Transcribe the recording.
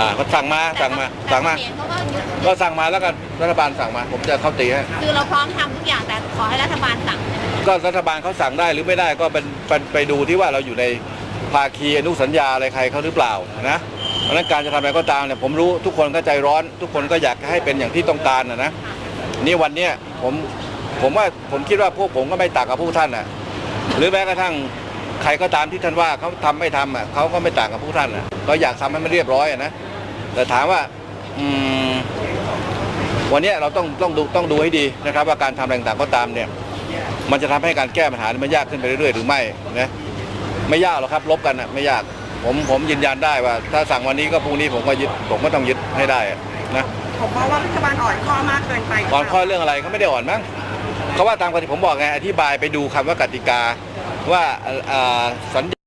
อ่าเขาสั่งมาสั่งมาสั่งมา แต่เขรเขาก็ยึดก็สั่งมาแล้วกันรัฐบาลสั่งมา ผมจะเข้าตีให้คือเราพร้อมทำทุกอย่างแต่ขอให้รัฐบาลสั่งใช่ไหมก็รัฐบาลเขาสั่งได้หรือไม่ได้ก็เป็นเป็นไปดูที่ว่าเราอยู่ในภาคีอนุสัญญาอะไรใครเขาหรือเปล่านะเพราะฉะนั้นการจะทำอะไรก็ตามเนี่ยผมรู้ทุกคนก็ใจร้อน ทุกคนก็อยากให้เป็นอย่างที่ต้องการนะนะ นี่วันเนี้ยผมผมว่าผมคิดว่าพวกผมก็ไม่ต่างกับพวกท่านนะหรือแม้กระทั่งใครก็ตามที่ท่านว่าเขาทำไม่ทำอะเขาก็ไม่ต่างกับพวกท่านอะก็อยากทำให้มันเรียบร้อยอะนะ แต่ถามว่าอืมวันเนี้ยเราต้องต้องดูต้องดูให้ดีนะครับ ว่าการทำอะไรต่างๆก็ตามเนี่ย มันจะทำให้การแก้ปัญหานี่มันยากขึ้นไปเรื่อยๆหรือไม่นะไม่ยากหรอกครับ ลบกันนะไม่ยากผมผมยืนยันได้ว่า ถ้าสั่งวันนี้ก็พรุ่งนี้ผมก็ยึดผมก็ต้องยึดให้ได้อะนะผมมองว่ารัฐบาลอ่อนข้อมากเกินไปอ่อนข้อเรื่องอะไรเขาไม่ได้อ่อนมั้งเขาว่าตามกติผมบอกไงอธิบายไปดูคำว่ากติกาว่าเอ่อเอ่อสัญญา